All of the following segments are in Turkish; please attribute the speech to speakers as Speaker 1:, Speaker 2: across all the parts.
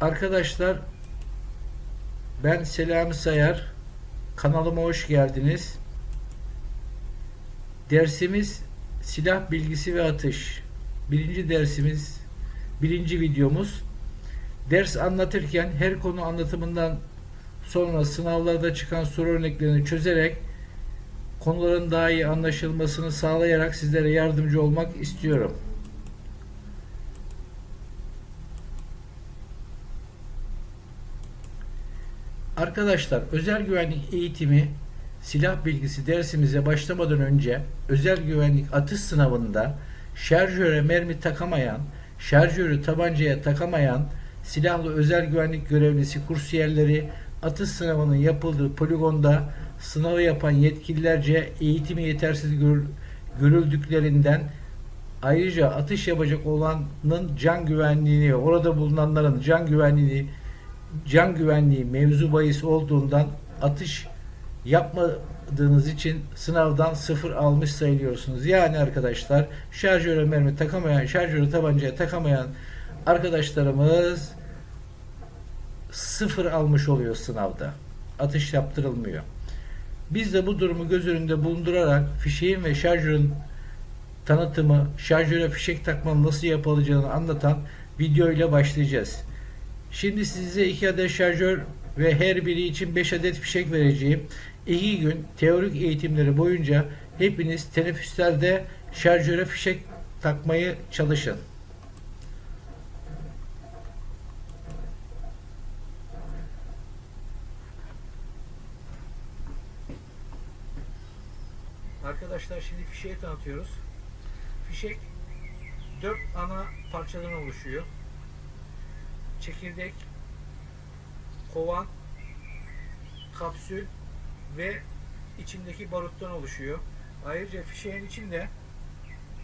Speaker 1: Arkadaşlar ben Selami Sayar. Kanalıma hoş geldiniz. Dersimiz silah bilgisi ve atış. Birinci dersimiz, birinci videomuz. Ders anlatırken her konu anlatımından sonra sınavlarda çıkan soru örneklerini çözerek konuların daha iyi anlaşılmasını sağlayarak sizlere yardımcı olmak istiyorum. Arkadaşlar özel güvenlik eğitimi silah bilgisi dersimize başlamadan önce özel güvenlik atış sınavında şarjöre mermi takamayan, şarjörü tabancaya takamayan silahlı özel güvenlik görevlisi kursiyerleri atış sınavının yapıldığı poligonda sınavı yapan yetkililerce eğitimi yetersiz gör- görüldüklerinden ayrıca atış yapacak olanın can güvenliğini ve orada bulunanların can güvenliğini can güvenliği mevzu bahis olduğundan atış yapmadığınız için sınavdan sıfır almış sayılıyorsunuz. Yani arkadaşlar şarjöre mermi takamayan, şarjörü tabancaya takamayan arkadaşlarımız sıfır almış oluyor sınavda. Atış yaptırılmıyor. Biz de bu durumu göz önünde bulundurarak fişeğin ve şarjörün tanıtımı, şarjöre fişek takmanın nasıl yapılacağını anlatan video ile başlayacağız. Şimdi size iki adet şarjör ve her biri için 5 adet fişek vereceğim. İki gün teorik eğitimleri boyunca hepiniz teneffüslerde şarjöre fişek takmayı çalışın. Arkadaşlar şimdi fişeği tanıtıyoruz. Fişek 4 ana parçadan oluşuyor. Çekirdek, kovan, kapsül ve içindeki baruttan oluşuyor. Ayrıca fişeğin içinde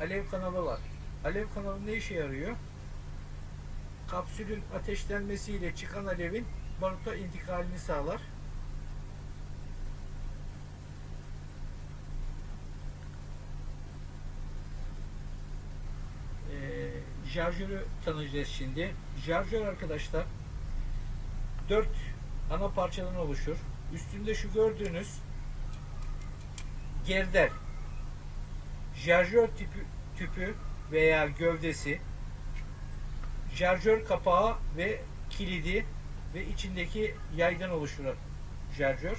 Speaker 1: alev kanalı var. Alev kanalı ne işe yarıyor? Kapsülün ateşlenmesiyle çıkan alevin baruta intikalini sağlar. Ee, Şarjörü tanıyacağız şimdi. Şarjör arkadaşlar 4 ana parçadan oluşur. Üstünde şu gördüğünüz gerder. Şarjör tipi, tüpü veya gövdesi, şarjör kapağı ve kilidi ve içindeki yaydan oluşur şarjör.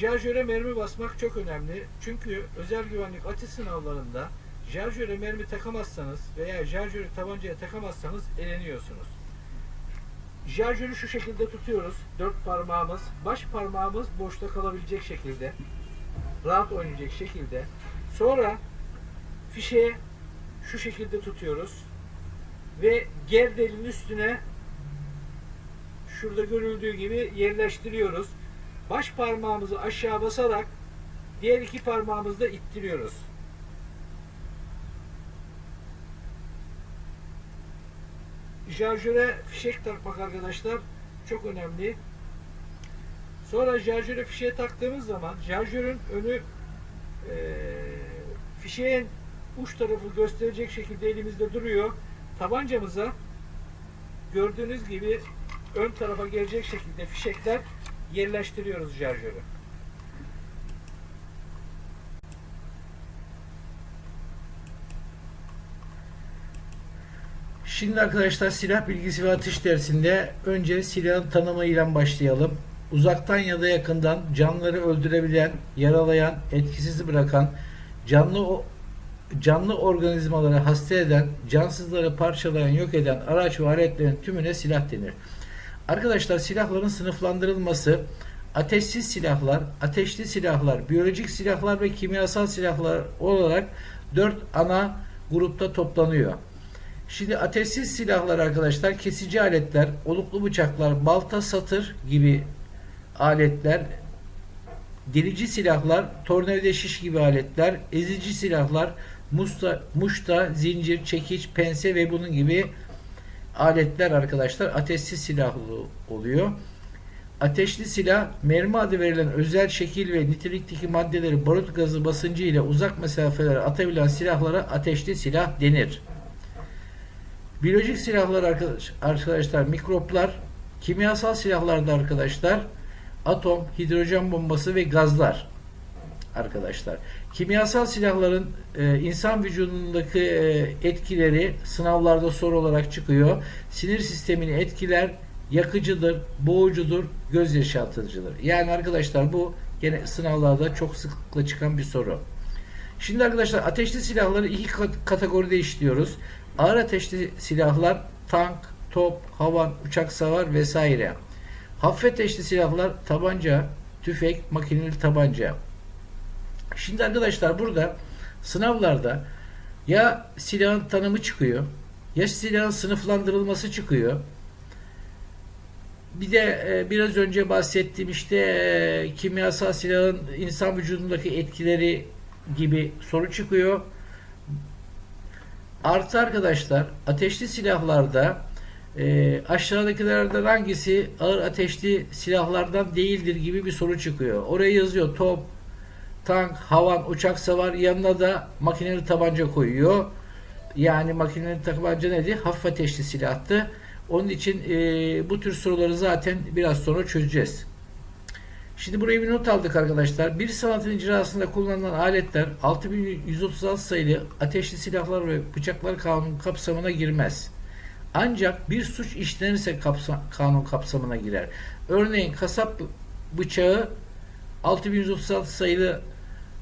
Speaker 1: Şarjöre mermi basmak çok önemli. Çünkü özel güvenlik atış sınavlarında şarjöre mermi takamazsanız veya şarjörü tabancaya takamazsanız eleniyorsunuz. Şarjörü şu şekilde tutuyoruz. Dört parmağımız, baş parmağımız boşta kalabilecek şekilde. Rahat oynayacak şekilde. Sonra fişeği şu şekilde tutuyoruz. Ve gerdelin üstüne şurada görüldüğü gibi yerleştiriyoruz. Baş parmağımızı aşağı basarak diğer iki parmağımızı da ittiriyoruz. Şarjöre fişek takmak arkadaşlar çok önemli. Sonra şarjöre fişeği taktığımız zaman şarjörün önü eee fişeğin uç tarafı gösterecek şekilde elimizde duruyor. Tabancamıza gördüğünüz gibi ön tarafa gelecek şekilde fişekler yerleştiriyoruz şarjörü. Şimdi arkadaşlar silah bilgisi ve atış dersinde önce silahın tanımıyla başlayalım. Uzaktan ya da yakından canlıları öldürebilen, yaralayan, etkisiz bırakan, canlı canlı organizmaları hasta eden, cansızları parçalayan, yok eden araç ve aletlerin tümüne silah denir. Arkadaşlar silahların sınıflandırılması ateşsiz silahlar, ateşli silahlar, biyolojik silahlar ve kimyasal silahlar olarak dört ana grupta toplanıyor. Şimdi ateşsiz silahlar arkadaşlar kesici aletler, oluklu bıçaklar, balta, satır gibi aletler, delici silahlar, tornavida şiş gibi aletler, ezici silahlar, musta, muşta, zincir, çekiç, pense ve bunun gibi aletler arkadaşlar ateşsiz silahlı oluyor. Ateşli silah, mermi adı verilen özel şekil ve nitelikteki maddeleri barut gazı basıncı ile uzak mesafelere atabilen silahlara ateşli silah denir. Biyolojik silahlar arkadaş- arkadaşlar mikroplar, kimyasal silahlarda arkadaşlar atom, hidrojen bombası ve gazlar arkadaşlar. Kimyasal silahların e, insan vücudundaki e, etkileri sınavlarda soru olarak çıkıyor. Sinir sistemini etkiler, yakıcıdır, boğucudur, göz yaşartıcıdır. Yani arkadaşlar bu gene sınavlarda çok sıklıkla çıkan bir soru. Şimdi arkadaşlar ateşli silahları iki kat- kategoride işliyoruz. Ağır ateşli silahlar tank, top, havan, uçak savar vesaire. Hafif ateşli silahlar tabanca, tüfek, makineli tabanca. Şimdi arkadaşlar burada sınavlarda ya silahın tanımı çıkıyor ya silahın sınıflandırılması çıkıyor. Bir de e, biraz önce bahsettiğim işte e, kimyasal silahın insan vücudundaki etkileri gibi soru çıkıyor. Artı arkadaşlar ateşli silahlarda e, aşağıdakilerden hangisi ağır ateşli silahlardan değildir gibi bir soru çıkıyor. Oraya yazıyor top, tank, havan, uçak savar yanına da makineli tabanca koyuyor. Yani makineli tabanca nedir? Hafif ateşli silahtı. Onun için e, bu tür soruları zaten biraz sonra çözeceğiz. Şimdi buraya bir not aldık arkadaşlar. Bir sanatın icrasında kullanılan aletler 6136 sayılı ateşli silahlar ve bıçaklar kanun kapsamına girmez. Ancak bir suç işlenirse kapsa- kanun kapsamına girer. Örneğin kasap bıçağı 6136 sayılı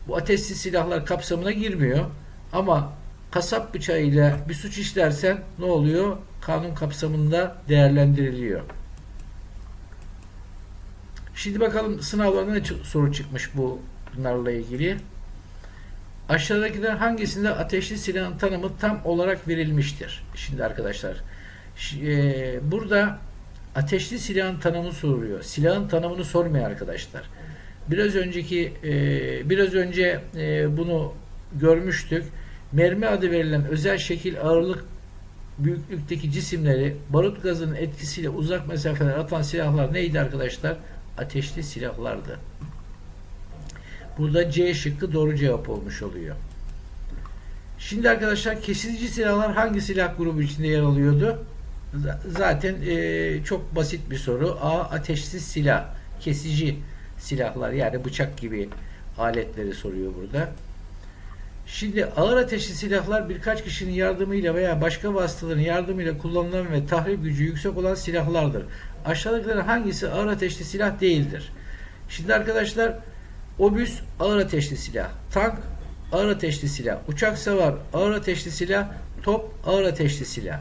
Speaker 1: bu ateşli silahlar kapsamına girmiyor. Ama kasap bıçağıyla bir suç işlersen ne oluyor? Kanun kapsamında değerlendiriliyor. Şimdi bakalım sınavlarda ne soru çıkmış bu bunlarla ilgili. Aşağıdakiler hangisinde ateşli silahın tanımı tam olarak verilmiştir? Şimdi arkadaşlar e, burada ateşli silahın tanımı soruyor. Silahın tanımını sormuyor arkadaşlar. Biraz önceki e, biraz önce e, bunu görmüştük. Mermi adı verilen özel şekil ağırlık büyüklükteki cisimleri barut gazının etkisiyle uzak mesafeler atan silahlar neydi arkadaşlar? Ateşli silahlardı. Burada C şıkkı doğru cevap olmuş oluyor. Şimdi arkadaşlar kesici silahlar hangi silah grubu içinde yer alıyordu? Zaten e, çok basit bir soru. A. Ateşsiz silah. Kesici silahlar yani bıçak gibi aletleri soruyor burada. Şimdi ağır ateşli silahlar birkaç kişinin yardımıyla veya başka vasıtaların yardımıyla kullanılan ve tahrip gücü yüksek olan silahlardır. Aşağıdakilerin hangisi ağır ateşli silah değildir? Şimdi arkadaşlar obüs ağır ateşli silah, tank ağır ateşli silah, uçak savar ağır ateşli silah, top ağır ateşli silah.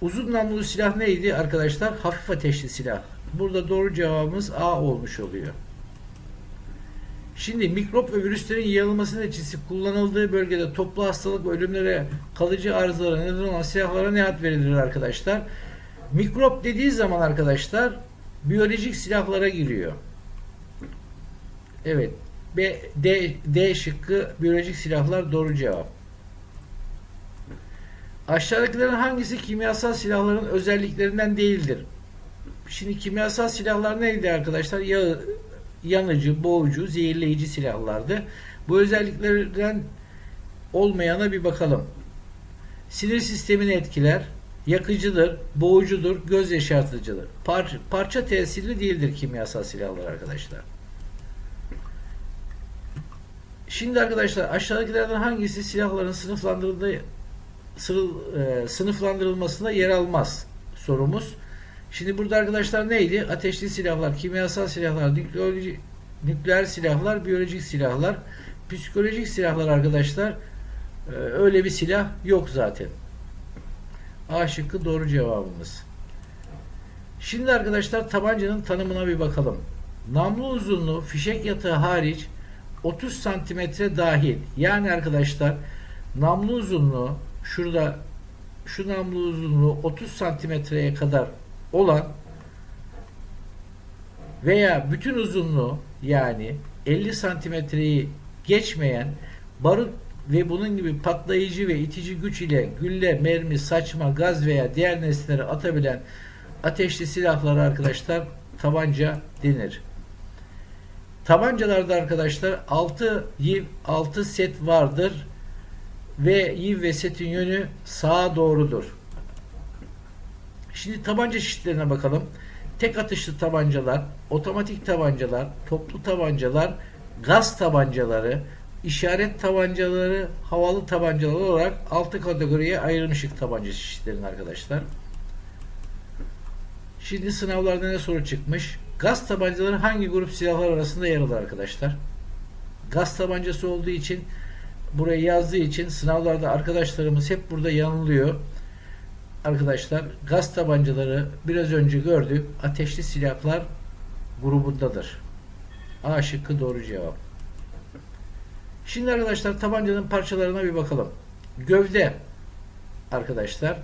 Speaker 1: Uzun namlulu silah neydi arkadaşlar? Hafif ateşli silah. Burada doğru cevabımız A olmuş oluyor. Şimdi mikrop ve virüslerin yayılması neticesi kullanıldığı bölgede toplu hastalık ve ölümlere kalıcı arızalara neden olan silahlara ne ad verilir arkadaşlar? Mikrop dediği zaman arkadaşlar biyolojik silahlara giriyor. Evet. B, D, D şıkkı biyolojik silahlar doğru cevap. Aşağıdakilerin hangisi kimyasal silahların özelliklerinden değildir? Şimdi kimyasal silahlar neydi arkadaşlar? Ya, yanıcı, boğucu, zehirleyici silahlardı. Bu özelliklerden olmayana bir bakalım. Sinir sistemini etkiler, yakıcıdır, boğucudur, göz yaşartıcıdır. Par- parça tesirli değildir kimyasal silahlar arkadaşlar. Şimdi arkadaşlar aşağıdakilerden hangisi silahların sınıflandırıldığı e, sınıflandırılmasında yer almaz sorumuz. Şimdi burada arkadaşlar neydi? Ateşli silahlar, kimyasal silahlar, nükleer, nükleer silahlar, biyolojik silahlar, psikolojik silahlar arkadaşlar e, öyle bir silah yok zaten. A şıkkı doğru cevabımız. Şimdi arkadaşlar tabancanın tanımına bir bakalım. Namlu uzunluğu fişek yatağı hariç 30 santimetre dahil. Yani arkadaşlar namlu uzunluğu şurada şu namlu uzunluğu 30 santimetreye kadar olan veya bütün uzunluğu yani 50 santimetreyi geçmeyen barut ve bunun gibi patlayıcı ve itici güç ile gülle, mermi, saçma, gaz veya diğer nesneleri atabilen ateşli silahları arkadaşlar tabanca denir. Tabancalarda arkadaşlar 6 yiv 6 set vardır ve yiv ve setin yönü sağa doğrudur. Şimdi tabanca çeşitlerine bakalım. Tek atışlı tabancalar, otomatik tabancalar, toplu tabancalar, gaz tabancaları, işaret tabancaları, havalı tabancalar olarak 6 kategoriye ayırmışık tabanca çeşitlerini arkadaşlar. Şimdi sınavlarda ne soru çıkmış? Gaz tabancaları hangi grup silahlar arasında yer alır arkadaşlar? Gaz tabancası olduğu için buraya yazdığı için sınavlarda arkadaşlarımız hep burada yanılıyor. Arkadaşlar gaz tabancaları biraz önce gördük. Ateşli silahlar grubundadır. A şıkkı doğru cevap. Şimdi arkadaşlar tabancanın parçalarına bir bakalım. Gövde arkadaşlar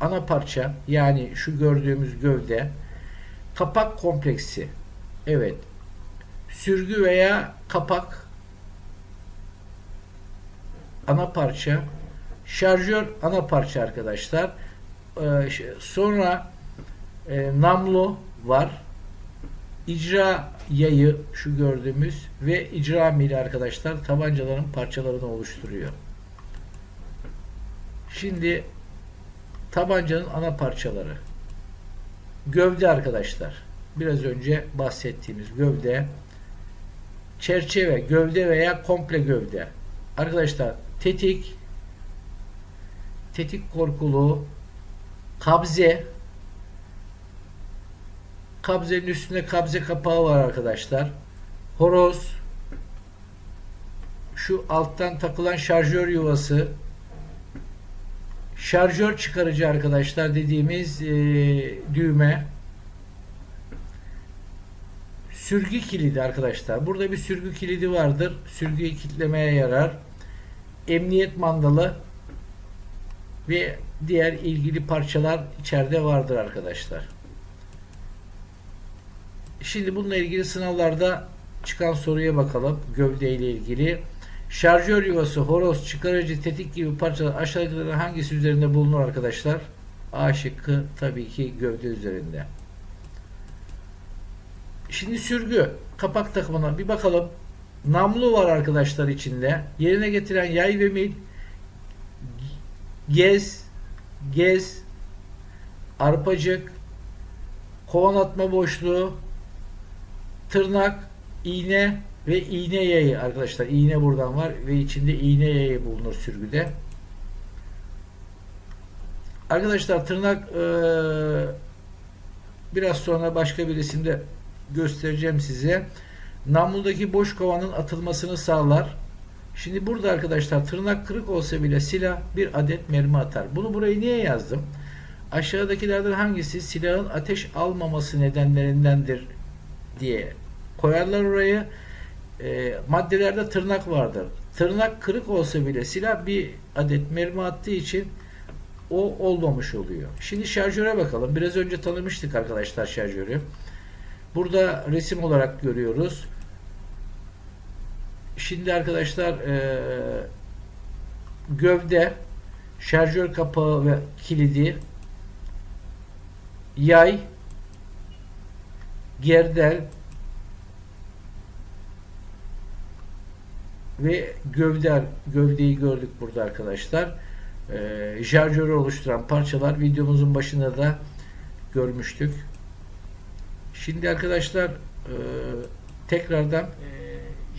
Speaker 1: ana parça yani şu gördüğümüz gövde kapak kompleksi evet sürgü veya kapak ana parça şarjör ana parça arkadaşlar Ee, sonra e, namlu var icra yayı şu gördüğümüz ve icra mili arkadaşlar tabancaların parçalarını oluşturuyor. Şimdi tabancanın ana parçaları. Gövde arkadaşlar. Biraz önce bahsettiğimiz gövde. Çerçeve, gövde veya komple gövde. Arkadaşlar tetik, tetik korkulu, kabze, kabzenin üstünde kabze kapağı var arkadaşlar. Horoz, şu alttan takılan şarjör yuvası, şarjör çıkarıcı arkadaşlar dediğimiz e, düğme sürgü kilidi arkadaşlar. Burada bir sürgü kilidi vardır. Sürgüyü kilitlemeye yarar. Emniyet mandalı ve diğer ilgili parçalar içeride vardır arkadaşlar. Şimdi bununla ilgili sınavlarda çıkan soruya bakalım. Gövde ile ilgili. Şarjör yuvası, horoz, çıkarıcı, tetik gibi parçalar aşağıdakilerden hangisi üzerinde bulunur arkadaşlar? A şıkkı tabii ki gövde üzerinde. Şimdi sürgü kapak takımına bir bakalım. Namlu var arkadaşlar içinde. Yerine getiren yay ve mil gez gez arpacık kovan atma boşluğu tırnak iğne ve iğne yayı arkadaşlar. iğne buradan var ve içinde iğne yayı bulunur sürgüde. Arkadaşlar tırnak eee, biraz sonra başka bir resimde göstereceğim size. Namludaki boş kovanın atılmasını sağlar. Şimdi burada arkadaşlar tırnak kırık olsa bile silah bir adet mermi atar. Bunu buraya niye yazdım? Aşağıdakilerden hangisi silahın ateş almaması nedenlerindendir diye koyarlar orayı. E, maddelerde tırnak vardır. Tırnak kırık olsa bile silah bir adet mermi attığı için o olmamış oluyor. Şimdi şarjöre bakalım. Biraz önce tanımıştık arkadaşlar şarjörü. Burada resim olarak görüyoruz. Şimdi arkadaşlar e, gövde, şarjör kapağı ve kilidi, yay, gerdel ve gövde gövdeyi gördük burada arkadaşlar. E, şarjörü oluşturan parçalar videomuzun başında da görmüştük. Şimdi arkadaşlar e, tekrardan
Speaker 2: Ee,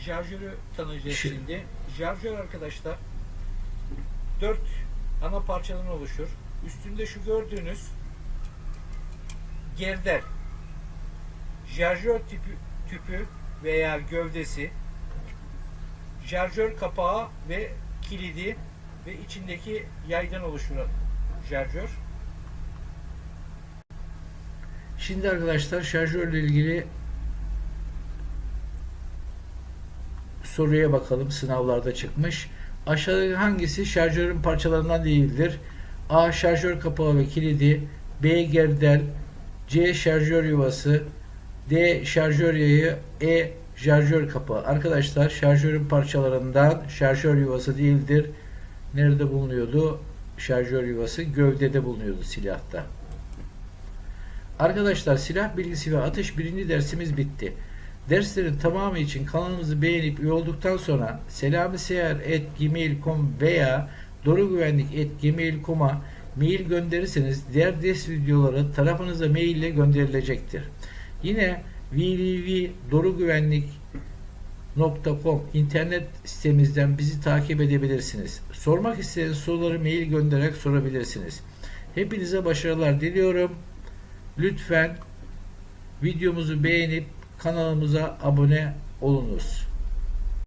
Speaker 2: Şarjörü tanıyacağız
Speaker 1: Şi-
Speaker 2: şimdi. Şarjör arkadaşlar dört ana parçadan oluşur. Üstünde şu gördüğünüz gerdel. Şarjör tüpü, tüpü veya gövdesi, şarjör kapağı ve kilidi ve içindeki yaydan oluşuran şarjör.
Speaker 1: Şimdi arkadaşlar şarjörle ilgili soruya bakalım. Sınavlarda çıkmış. Aşağıdaki hangisi şarjörün parçalarından değildir? A. Şarjör kapağı ve kilidi. B. Gerdel. C. Şarjör yuvası. D. Şarjör yayı. E. Şarjör kapağı. Arkadaşlar şarjörün parçalarından şarjör yuvası değildir. Nerede bulunuyordu? Şarjör yuvası gövdede bulunuyordu silahta. Arkadaşlar silah bilgisi ve atış birinci dersimiz bitti. Derslerin tamamı için kanalımızı beğenip üye olduktan sonra selamiseyer.gmail.com veya dorugüvenlik.gmail.com'a mail gönderirseniz diğer ders videoları tarafınıza mail ile gönderilecektir. Yine www.dorugüvenlik.com internet sitemizden bizi takip edebilirsiniz. Sormak istediğiniz soruları mail göndererek sorabilirsiniz. Hepinize başarılar diliyorum. Lütfen videomuzu beğenip kanalımıza abone olunuz.